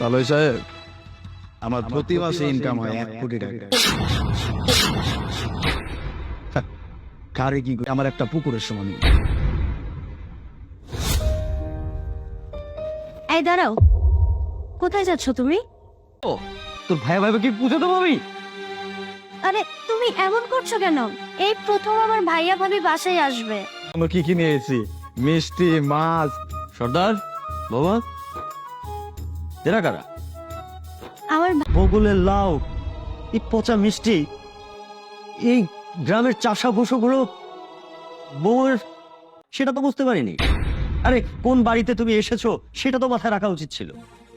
তালয় সাহেব আমার প্রতি মাসে ইনকাম হয় এক কোটি টাকা। কারে কি আমার একটা পুকুরের সমান এই দাঁড়াও কোথায় যাচ্ছ তুমি? ও তোর ভাই ভাইকে কি পুজো দেবো আমি? আরে তুমি এমন করছ কেন? এই প্রথম আমার ভাইয়া ভাবি বাসায় আসবে। আমরা কি কি নিয়েছি মিষ্টি মাছ। সর্দার বাবা। এরা কারা? আমার বগুলের লাউ এই পচা মিষ্টি এই গ্রামের চাষা বসুগুলো বউয়ের সেটা তো বুঝতে পারিনি। আরে কোন বাড়িতে তুমি এসেছ সেটা তো মাথায় রাখা উচিত ছিল।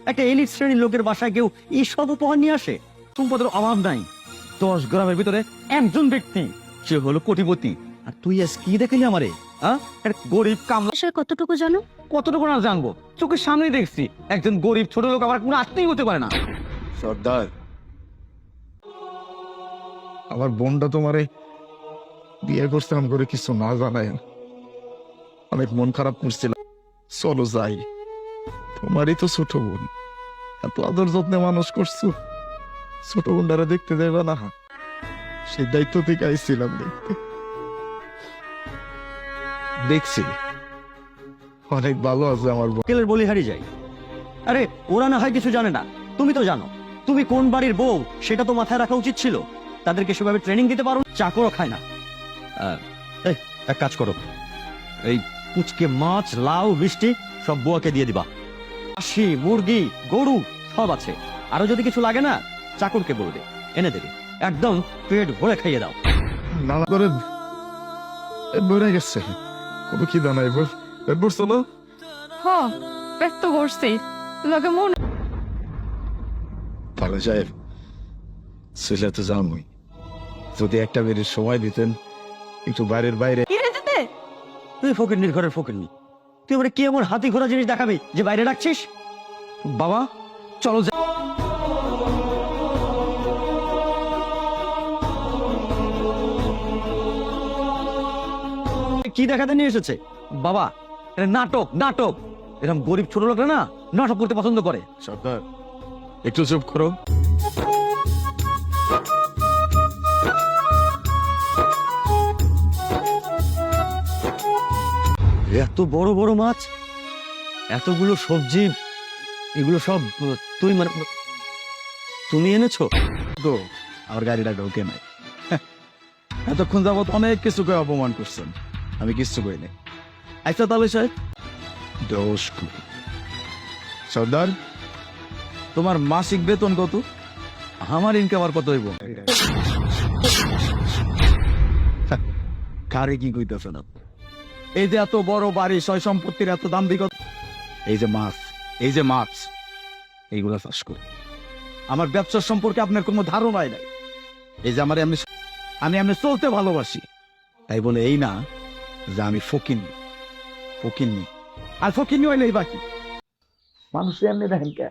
একটা এলিট শ্রেণির লোকের বাসায় কেউ এই সব উপহার নিয়ে আসে? সম্পদের অভাব নাই। দশ গ্রামের ভিতরে একজন ব্যক্তি সে হলো কোটিপতি। আর তুই আজ কি দেখালি আমারে হ্যাঁ গরিব কামলা কতটুকু জানো? কতটুকু না জানব? চোখের সামনেই দেখছি একজন গরিব ছোট লোক আবার কোনো আত্মীয় হতে পারে না। সর্দার। আমার বোনটা তোমারে বিয়ে করছিলাম করে কিছু না জানায়। অনেক মন খারাপ করছিল। চলো যাই। তোমারই তো ছোট বোন। এত আদর যত্নে মানুষ করছ। ছোট বোনটারে দেখতে যাইবা না। সেই দায়িত্ব থেকে আইছিলাম দেখতে। দেখছি। অনেক ভালো আছে আমার বোন কেলের বলিহারি যাই আরে ওরা না হয় কিছু জানে না। তুমি তো জানো তুমি কোন বাড়ির বউ সেটা তো মাথায় রাখা উচিত ছিল। তাদেরকে সেভাবে ট্রেনিং দিতে পারো চাকরও খায় না। এই এক কাজ করো। এই কুচকে মাছ লাউ মিষ্টি সব বুয়াকে দিয়ে দিবা। হাসি মুরগি গরু সব আছে। আরও যদি কিছু লাগে না চাকরকে বলবে এনে দেবে। একদম পেট ভরে খাইয়ে দাও। না করে বইরা গেছে। কোনো কি দানাই বল। বলছো না হ পেট তো করছি। লগে মন ভালো সাহেব ছেলে তো জানুই। যদি একটা বেরিয়ে সময় দিতেন একটু বাইরের বাইরে তুই ফকিরনির ঘরের ফকিরনি তুই আমার কি এমন হাতি ঘোড়া জিনিস দেখাবি যে বাইরে রাখছিস? বাবা চলো যা কি দেখাতে নিয়ে এসেছে? বাবা এটা নাটক নাটক। এরকম গরিব ছোট লোকরা না নাটক করতে পছন্দ করে। সরকার একটু চুপ করো। এত বড় বড় মাছ এতগুলো সবজি এগুলো সব তুই মানে তুমি এনেছো? তো? আমার গাড়িটা ঢোকে নাই। এতক্ষণ যাবত অনেক কিছু করে অপমান করছেন। আমি কিচ্ছু করি নাই আচ্ছা তাহলে সাহেব। দোষ করি সর্দার? তোমার মাসিক বেতন কত? আমার ইনকাম আর কত হইব? কারে কি কইতেছে না এই যে এত বড় বাড়ি সয় সম্পত্তির এত দাম দিক এই যে মাছ এই যে মাছ এইগুলা চাষ করি। আমার ব্যবসার সম্পর্কে আপনার কোনো ধারণাই নাই। এই যে আমার এমনি আমি এমনি চলতে ভালোবাসি। তাই বলে এই না যে আমি ফকিননি আর হইলে বাকি মানুষ এমনি দেখেন কে?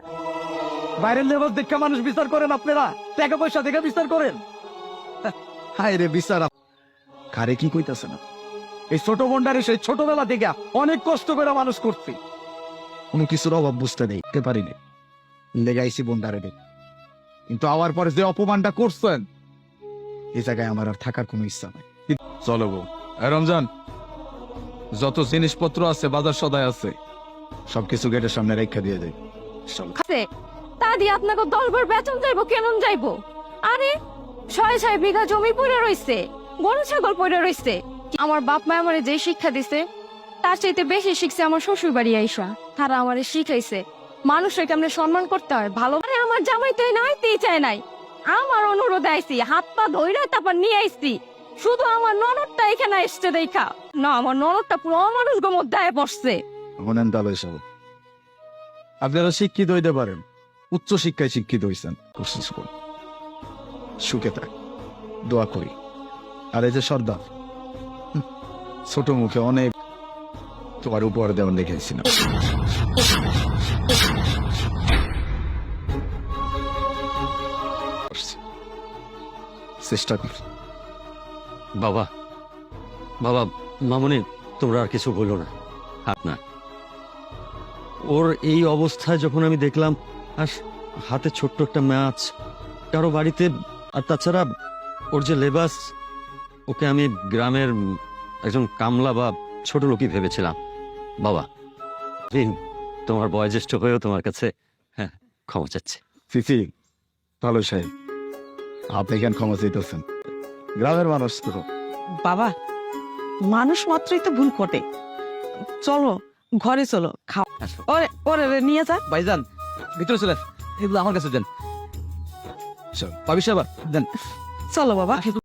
বাইরের লেবাস দেখে মানুষ বিচার করেন আপনারা? টাকা পয়সা দেখে বিচার করেন? হায় রে বিচার কারে কি কইতাছে না? এই ছোট বোনটারে সেই ছোটবেলা থেকে অনেক কষ্ট করে মানুষ করছি। কোনো কিছুর অভাব বুঝতে নেই তে পারিনি। লেগাইছি বোনটারে দেখ। কিন্তু আওয়ার পরে যে অপমানটা করছেন এই জায়গায় আমার আর থাকার কোনো ইচ্ছা নাই। চলো গো রমজান যত জিনিসপত্র আছে, বাজার সদায় আছে। সবকিছু গেটের সামনে রেখা দিয়ে দেয় তা দিয়ে আপনাকে বেতন কেমন আরে ছয় ছয় বিঘা জমি পড়ে গরু ছাগল পড়ে আমার বাপ মা আমারে যে শিক্ষা দিছে, তার চাইতে বেশি শিখছে আমার শ্বশুর বাড়ি আইসা। তারা আমারে শিখাইছে, মানুষের কেমনে সম্মান করতে হয়, ভালো আরে আমার জামাই তো নাইতেই চায় নাই। আমার অনুরোধ আইছি, হাত পা ধইরা তারপর নিয়ে আইছি। শুধু আমার ননদটা এখানে এসছে দেখা। না আমার ননদটা পুরো সব আপনারা শিক্ষিত হইতে পারেন উচ্চ শিক্ষায় শিক্ষিত হয়েছেন কোশিস করুন। সুখে থাক দোয়া করি। আর এই যে সর্দার ছোট মুখে অনেক তোমার উপহার দেওয়ার দেখেছিলাম চেষ্টা কর। বাবা বাবা মামনি তোমরা আর কিছু বলো না। হাত না। ওর এই অবস্থায় যখন আমি দেখলাম আর হাতে ছোট্ট একটা ম্যাচ কারও বাড়িতে আর তাছাড়া ওর যে লেবাস ওকে আমি গ্রামের একজন কামলা বা ছোট লোকই ভেবেছিলাম। বাবা তোমার বয়োজ্যেষ্ঠ হয়েও তোমার কাছে হ্যাঁ ক্ষমা চাচ্ছে। সিসি ভালো সাহেব আপনি কেন ক্ষমা চাইতেছেন? গ্রামের মানুষ তো। বাবা মানুষ মাত্রই তো ভুল ঘটে চলো ঘরে চলো খাও। ওরে ওরে রে, নিয়ে যা। ভাইজান ভিতরে চলেন এগুলো আমার কাছে দেন। ভাবিস আবার? দেন। চলো বাবা।